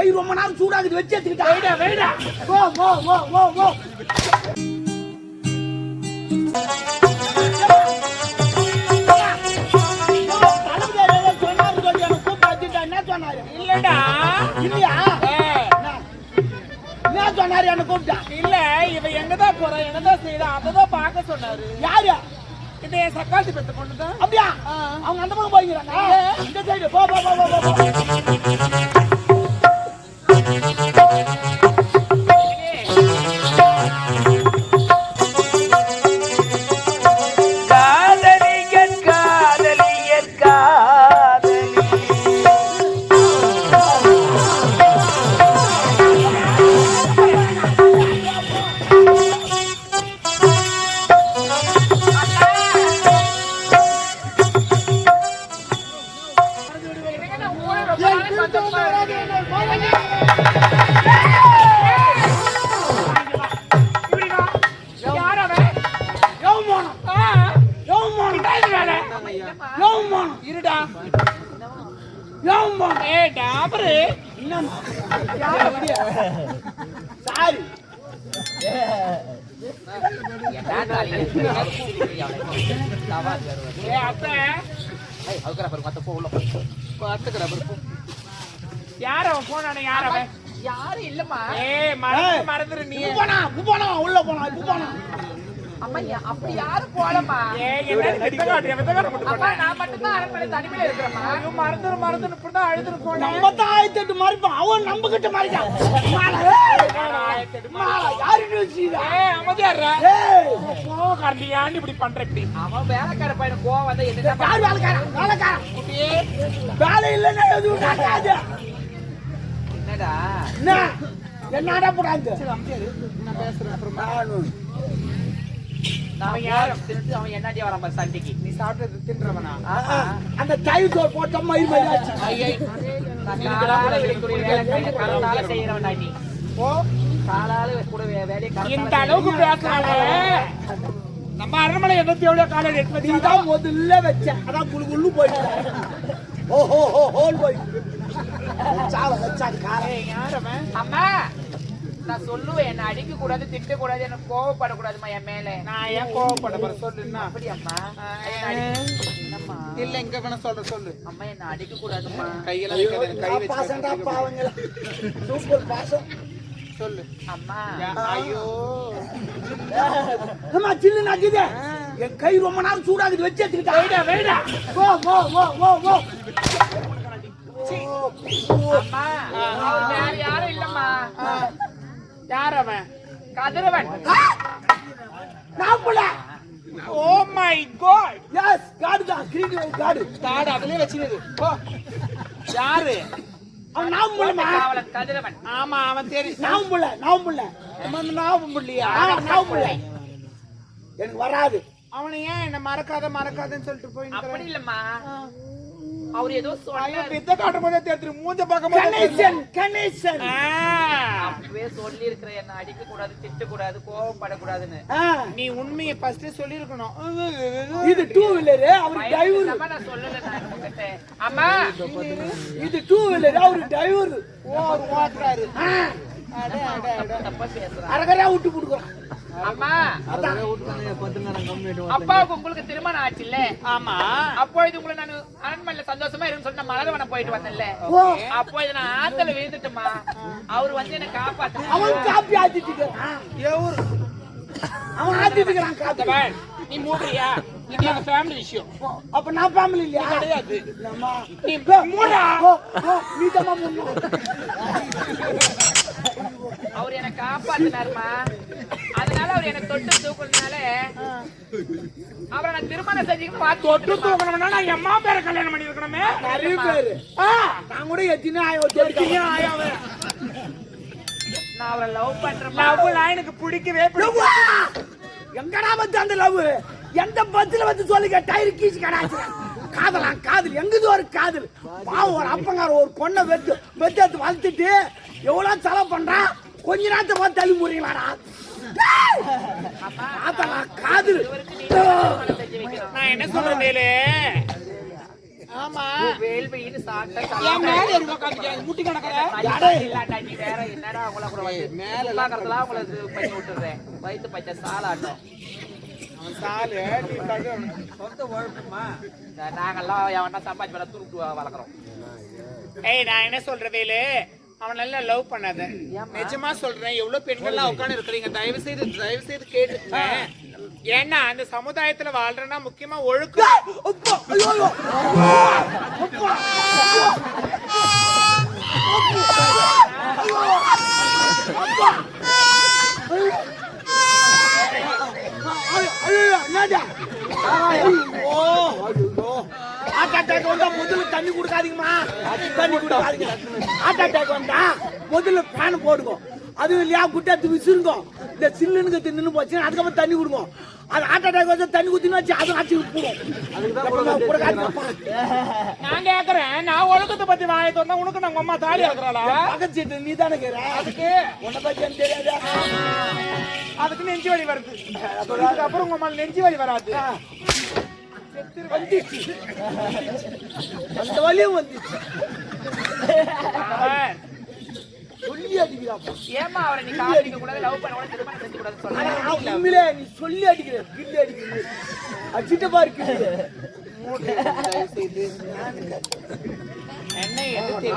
கை ரொம்ப நேரம் சூடாகுது வச்சு எடுத்துக்கிட்டா. வெயிடா ஓ ஓ ஓ ஓ ஓ இல்லடா. இல்லையா? என்ன? சொன்னாரு என்ன கூப்பிட்டா? இல்ல இவ எங்கதான் போறா? என்னதான் செய்யறா அததான் பார்க்க சொன்னாரு. யாரு? இந்த சக்காத்தி பெத்த பொண்ணு தான். அப்படியா? அவங்க அந்த பக்கம் போய்க்கிறாங்க. இந்த சைடு போ போ போ போ, யார் அவன் போனானே யார் அவன்? யாரும் இல்லம்மா. ஏ மறந்து ஏய். மறந்துரு நீ. போனா போனா உள்ள போனா போனா. யா- அப்படி யாரும் அம்மா போனேன் நான் மட்டும் தான் அரண்மனை தனிமையில இருக்கிறேம்மா. மறந்துரு மறந்துரு நம்ம தான் ஆயிரத்தி எட்டு மறைப்பான் அவன் நம்ம கிட்ட வச்சுக்கிதா? ஏ அமைதியாடுறா கோவக்காரன் இப்படி பண்ற இப்படி. அவன் வேலைக்கார பையன் கோவம் வந்தா என்ன யார் வேலைக்காரன்? வேலைக்காரன். குட்டியே. வேலை இல்லைன்னா எதுவும் நடக்காது. என்னடா? போடாது? நான் அவன் என்னடி வரான் பாரு சண்டைக்கு நீ சாப்பிட்டது தின்றவனா? அந்த தயிர் சோறு போட்ட வே- வேலையை இந்த அளவுக்கு பேசுறாங்க நம்ம அரண்மனை எண்ணூத்தி எவ்வளவு காலையில் எட்டு தான் முதல்ல வச்ச. அதான் குளு குளு போயிட்டு. ஓ, ஹோ, ஹோ, ஹோன்னு போயிட்டு. வச்சாவ, வச்சா அவன்? அம்மா. நான் சொல்லுவேன் என்ன அடிக்க கூடாது திட்ட கூடாது எனக்கு கோவப்படக்கூடாதுமா என் மேல நான் ஏன் கோவப்பட போற சொல்லுன்னா அப்படி அம்மா என்ன அடி- என்னம்மா இல்ல இங்க வேணா சொல்ற சொல்லு அம்மா என்ன அடிக்க ஐயோ, வைக்காத, கை வச்சு. பாவங்களா. சூப்பர் பாசம். சொல்லு அம்மா ஐயோ அம்மா, சில்லு நக்குது. என் கை ரொம்ப நேரம் சூடாகுது வச்சு எடுத்துக்கிட்டா. வெயிடா வெயிடா ஓ, ஓ, ஓ, ஓ, ஓ. அம்மா அவர் வேற யாரும் இல்லம்மா யார் அவன் கதிரவன். Oh my god. Yes, காடு தான், light காடு. தாடு அதுலயே வச்சிருது யாரு? அவன் நான் புள்ளமா? காவலன் கதிரவன். ஆமா அவன் புள்ள, நான் புள்ள. அவன் நான் புள்ள. எனக்கு வராது. அவனை ஏன் என்ன மறக்காத மறக்காதன்னு சொல்லிட்டு போய் அப்படி இல்லம்மா. அவர் ஏதோ சொன்னாரு. வித்த காட்டும் போதே தெரிஞ்சு மூஞ்ச பார்க்கும் போதே கணேசன். கணேசன் அப்பவே சொல்லி இருக்கிற என்ன அடிக்க கூடாது திட்ட கூடாது கோவப்படக்கூடாதுன்னு. ஆ, நீ உண்மையை ஃபர்ஸ்ட் சொல்லிருக்கணும் இது டூ வீலர் அவர் டிரைவர் நான் சொல்லல நான் உங்ககிட்ட. அம்மா. இது டூ வீலர் அவர் டிரைவர் ஓ அவர் ஓட்டுறாரு. அட அட அட. தப்பா பேசுறேன் அரகரா விட்டு கொடுக்குறான் அப்பாவுக்கு உங்களுக்கு திருமணம் ஆச்சுல்ல? ஆமா. அப்பொழுது உங்களை நான் அரண்மனையில சந்தோஷமா இருக்குன்னு சொல்லிட்டு நான் மலரவனம் போயிட்டு வந்தேன்ல. அப்பொழுது நான் ஆத்துல விழுந்துட்டுமா அவர் வந்து என்ன காப்பாத்து அவன் காப்பி ஆத்திட்டு. அவன் ஆத்திட்டு நீ மூடுறியா? இது எங்க ஃபேமிலி விஷயம். அப்ப நான் ஃபேமிலி இல்லையா? கிடையாது. நீ மூடா. நீ. அவர் என்ன காப்பாத்தினாருமா அதனால அவர் என்ன தொட்டு தூக்குறதுனால அவரை நான் திருமணம் பார்த்து தொட்டு தூக்கணும்னா நான் எம்மா பேரை கல்யாணம் பண்ணி இருக்கணுமே நிறைய பேரு. நான் கூட எத்தனை ஏன் ஆயாவே? நான் அவரை லவ் பண்றேன். லாம் எனக்கு பிடிக்கவே எங்கடா வந்து அந்த லவ் எந்த பஸ்ல வந்து சொல்லுங்க டயர் கீச்சு கடாச்சு காதலாம் காதல் எங்குது ஒரு காதல்? பாவம் ஒரு அப்பங்கார ஒரு பொண்ணை வெத்து வெத்து வளர்த்துட்டு எவ்வளவு செலவு பண்றான் கொஞ்ச நேரத்தை பார்த்து தள்ளி அதெல்லாம் காது இவருக்கு நீ திருமணம் செஞ்சு நான் என்ன சொல்றேன் வேலு ஆமா வேள்வின்னு சாப்பிட்டா என் மேல ஏறி உட்காந்துக்க முட்டி கிடக்குற இல்லாட்டா நீ வேற என்னடா அவங்கள கூட வந்து மேல பாக்குறதுலாம் உங்களை இது பண்ணி விட்டுறேன் வயிற்று பச்சை சாலாட்டம் சாலு நீ இந்த நாங்கெல்லாம் எவனா சம்பாதிச்சு வர துருட்டு வளர்க்குறோம் ஏய் நான் என்ன சொல்றேன் வேலு அவன் நல்லா லவ் பண்ணாத நிஜமா சொல்றேன் எவ்வளவு பெண்கள்லாம் உட்கார்ந்து இருக்கிறீங்க? தயவு செய்து தயவு செய்து கேட்டுக்கங்க. ஏன்னா அந்த சமுதாயத்துல வாழ்றேன்னா முக்கியமா ஒழுக்கம். அப்பா, ஹார்ட் அட்டாக் வந்தா முதல்ல தண்ணி குடுக்காதீங்கம்மா. தண்ணி குடுக்காதீங்க. ஹார்ட் அட்டாக் வந்தா முதல்ல ஃபேன் போடுங்க. இல்லையா? குட்டாத்து விசிறுங்க இந்த சில்லுன்னு நின்று போச்சு. அதுக்கப்புறம் தண்ணி கொடுங்க. அது ஹார்ட் அட்டாக் வந்தா தண்ணி குத்தின்னு வச்சு அது அடிச்சு போடும். நான் கேக்குறேன். நான் ஒழுக்கத்தை பத்தி வாயை திறந்தா உனக்கு நம்ம அம்மா தாலி இருக்கிறாளா பக்கத்து நீ தானே கேற அதுக்கு. உன்னை பத்தி எனக்கு தெரியாதா. அதுக்கு நெஞ்சு வலி வருது. அதுக்கப்புறம் உங்க அம்மா நெஞ்சு வலி வராது. வந்துச்சு அந்த வழியும் வந்துச்சு சொல்லி அடிக்கிறாப்பா ஏமா அவரை நீ காதலிக்க கூடாது லவ் பண்ண கூடாது திருமணம் செஞ்சு கூடாது சொன்னா? உண்மையிலே நீ சொல்லி அடிக்கிற கில்லி அடிக்கிற. அடிச்சிட்ட பாரு என்ன எது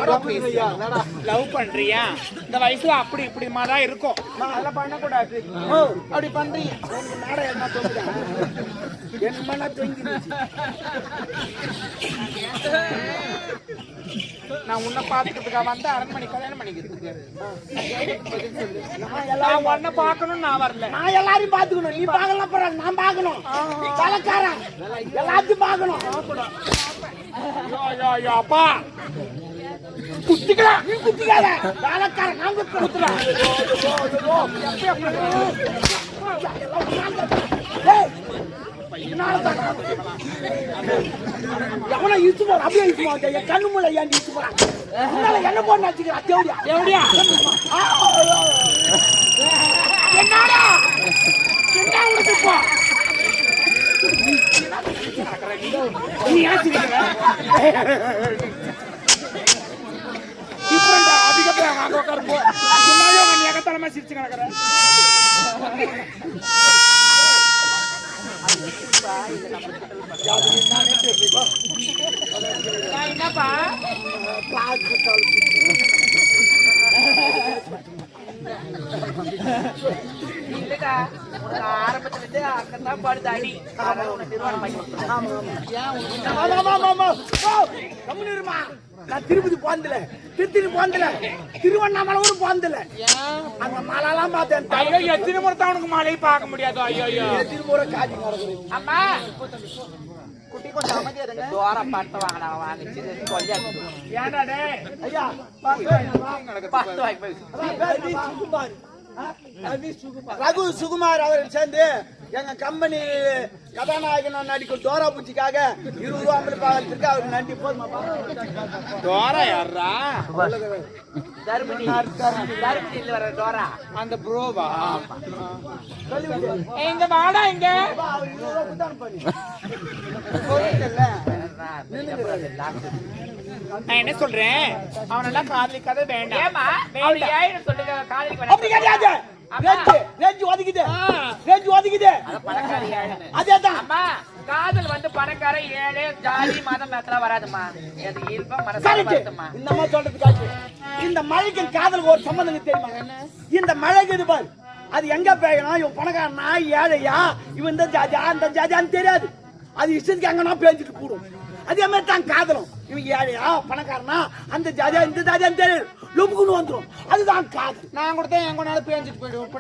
லவ் பண்றியா? இந்த வயசுல அப்படி இப்படி தான் இருக்கும் அதெல்லாம் பண்ணக்கூடாது. ஓ அப்படி பண்றீங்க. உனக்கு நாடகம் என்ன தோங்குதா என் மன தொங்கிடுச்சு. நான் உன்னை பாத்துக்கிறதுக்காக வந்து அரண்மனை கல்யாணம் பண்ணிக்கிறதுக்கு. நான் உன்னை பார்க்கணும் நான் வரல. நான் எல்லாரையும் பாத்துக்கணும் நீ பார்க்கலாம் போறாங்க நான் பார்க்கணும். கலக்காரன் எல்லாத்தையும் பார்க்கணும். அப்பா. குத்திக்கலாம் நீ குத்திக்காத. வேலைக்காரன் நான் குத்துறேன். எவனா இழுத்து போற? அப்படியே இழுத்து போற கண்ணு முள்ள ஏன் இழுத்து என்ன வச்சுக்கிறா? தேவடியா? என்னடா? என்ன உனக்கு நீ டிஃபரெண்டா அங்க சிரிச்சு என்னப்பா இல்லடா உனக்கு ஆரம்பத்துல இருந்து அங்கதான் பாடுது அடி அதனால உன்னை பண்ணி நான் திருப்பதி போனதில்ல திருத்தணி போனதில்ல திருவண்ணாமலை கூட போனதில்ல அங்க மலைலாம் பார்த்தேன். ஐயோ எத்தனை முறை தான் உனக்கு மழையை பார்க்க முடியாது? ஐயோ ஐயோ. திருமுறை காட்சி நடக்குது அம்மா! குட்டி கொஞ்சம் அமைதியா இருங்க. தோரம் பட்டு வாங்கடா வாங்கிச்சு கொஞ்சம் ஏன்டா டேய்? ஐயா பத்து வாங்கி போய் ரகு சுகுமார் அவர்கள் சேர்ந்து எங்க கம்பெனி கதாநாயகனா நடிக்கும் டோரா பூச்சிக்காக இருபது ரூபா ஐம்பது பாகத்திற்கு அவருக்கு நன்றி. போதுமாப்பா டோரா யாரா டோரா அந்த ப்ரோவா? எங்க வாடா. சொல்லிட்டேன்ல. நான் என்ன சொல்றேன்? அவனெல்லாம் காதலிக்காத வேண்டாம். அப்படி கிடையாது. ரேஞ்சு, ரேஞ்சு ஒதுக்குது ரேஞ்சு ஒதுக்குது அம்மா காதல் வந்து பணக்கார ஏழை ஜாதி மதம் அதெல்லாம் வராதுமா அது இயல்பா மனசு கரெக்ட் வருதுமா இந்த மாதிரி சொல்றது காட்டு இந்த மழைக்கு காதலுக்கு ஒரு சம்பந்தம் தெரியுமா? இந்த மழைக்கு இது பாரு. அது எங்க பெய்யணும் இவன் பணக்காரனா ஏழையா? இவன் இந்த ஜாதியா அந்த ஜாதியான்னு தெரியாது. அது இஷ்டத்துக்கு எங்கன்னா பேஞ்சிட்டு கூடும். அதே மாதிரி தான் காதலும். இவன் ஏழையா பணக்காரனா? அந்த ஜாதியா இந்த ஜாதியான்னு தெரியாது. லொம்புக்குன்னு வந்துரும். அதுதான் காதல். நான் கொடுத்தா என் கொண்டாலும் பேஞ்சிட்டு போயிடுவோம்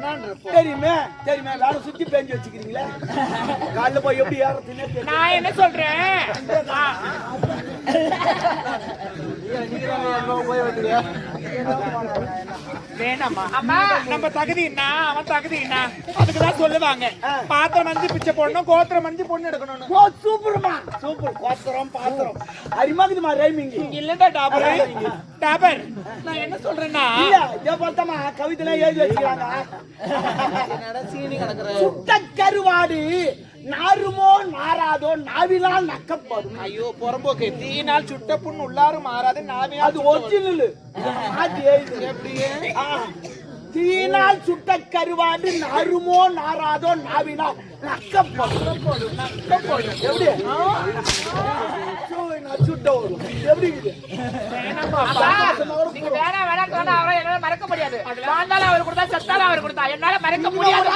தெரியுமே? தெரியுமே? வேலை சுத்தி பேஞ்சு வச்சுக்கிறீங்களே? காலைல போய் எப்படி ஏறதுன்னே நான் என்ன சொல்றேன்? போய் வேணாம்மா அம்மா. நம்ம தகுதி என்ன? அவன் தகுதி என்ன? அதுக்குதான் சொல்லுவாங்க. பாத்திரம் மஞ்சு பிச்சை போடணும் கோத்திரம் மஞ்சு பொண்ணு எடுக்கணும்னு. ஓ சூப்பர்மா சூப்பர். கோத்திரம் பாத்திரம். அரிமாக்குதுமா ரைமிங் இல்லடா டாபர். டாபர் நான் என்ன சொல்றேன்னா? இல்ல இதே பார்த்தமா கவிதைலாம் எழுதி வச்சுக்கிறாங்க சுட்ட கருவாடு. நாருமோ நாராதோ நாவிலால் நக்கப்படும். ஐயோ புறம்போக்கு. தீனால் சுட்ட புண்ணு உள்ளாரு மாறாது நாவினால் அது ஒரிஜினல் எப்படியே. தீனால் சுட்ட கருவாடு நாருமோ நாராதோ நாவினால் நக்கப்படும். நக்கப்படும் எப்படி? எப்படி என்னால மறக்க முடியாது வாழ்ந்தாலும் அவர் கொடுத்தா செத்தாலும் அவர் கொடுத்தா என்னால மறக்க முடியாது?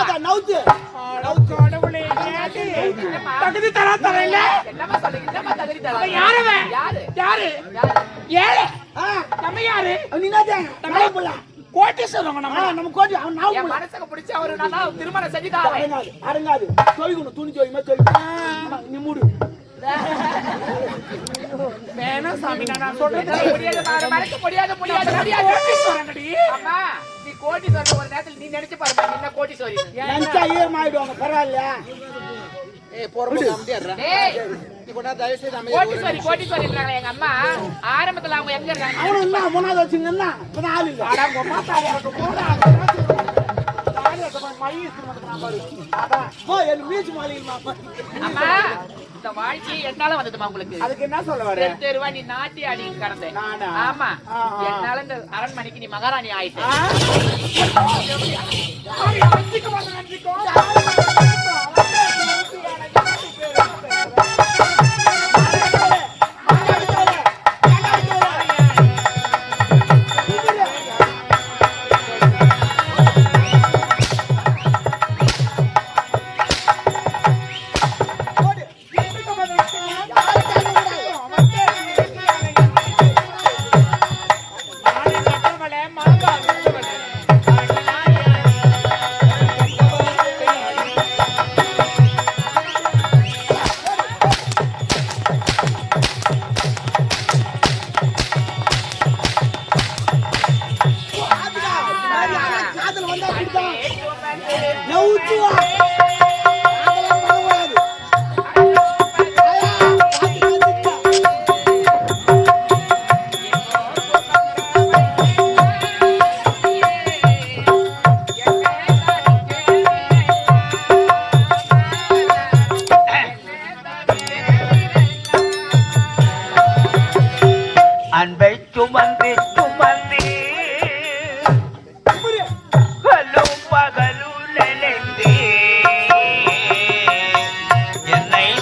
தகுதி தரா சொல்றீங்க தகுதி தராங்க யாரு? யாரு யாரு யாரு ஏழை நம்ம யாரு? நாய் புள்ள. கோட்டீஸ்வரவங்க நம்ம நம்ம கோட்டி அவன். மனசுக்கு பிடிச்ச அவரு நான் திருமணம் செஞ்சுதான் அடங்காது தொய்க்கணும் துணி தொய்மா தொய்க்கணும் நீ மூடு வேணாம் சாமி நான் சொல்றது முடியாது அம்மா நீ கோட்டி சொல்ற ஒரு நேரத்துல நீ நினைச்சு பாருமா நீ என்ன கோட்டி சொல்லி நினைச்சா ஈரமாயிடுவாங்க பரவாயில்லையா? ஏய் போறோம் அமைதியாடுறா ஏய். அம்மா. ஆரம்பத்துல அவங்க எங்க இருக்காங்க அவனும் என்ன மூணாவது வச்சுங்கன்னா இப்ப ஆள் இல்லை. அட அம்மா தாலி எனக்கு போடா தாலி அந்த மணி இருக்கு பாரு. அதான். ஓ என் மீச்சு மாளிகை அம்மா. இந்த வாழ்க்கை என்னால வந்ததுமா உங்களுக்கு? அதுக்கு என்ன சொல்ல வர? தெரு தெருவா நீ நாட்டி அடி கடந்த? ஆமா. என்னால இந்த அரண்மனைக்கு நீ மகாராணி ஆயிட்ட.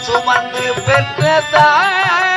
சுமந்து பெற்ற தாயே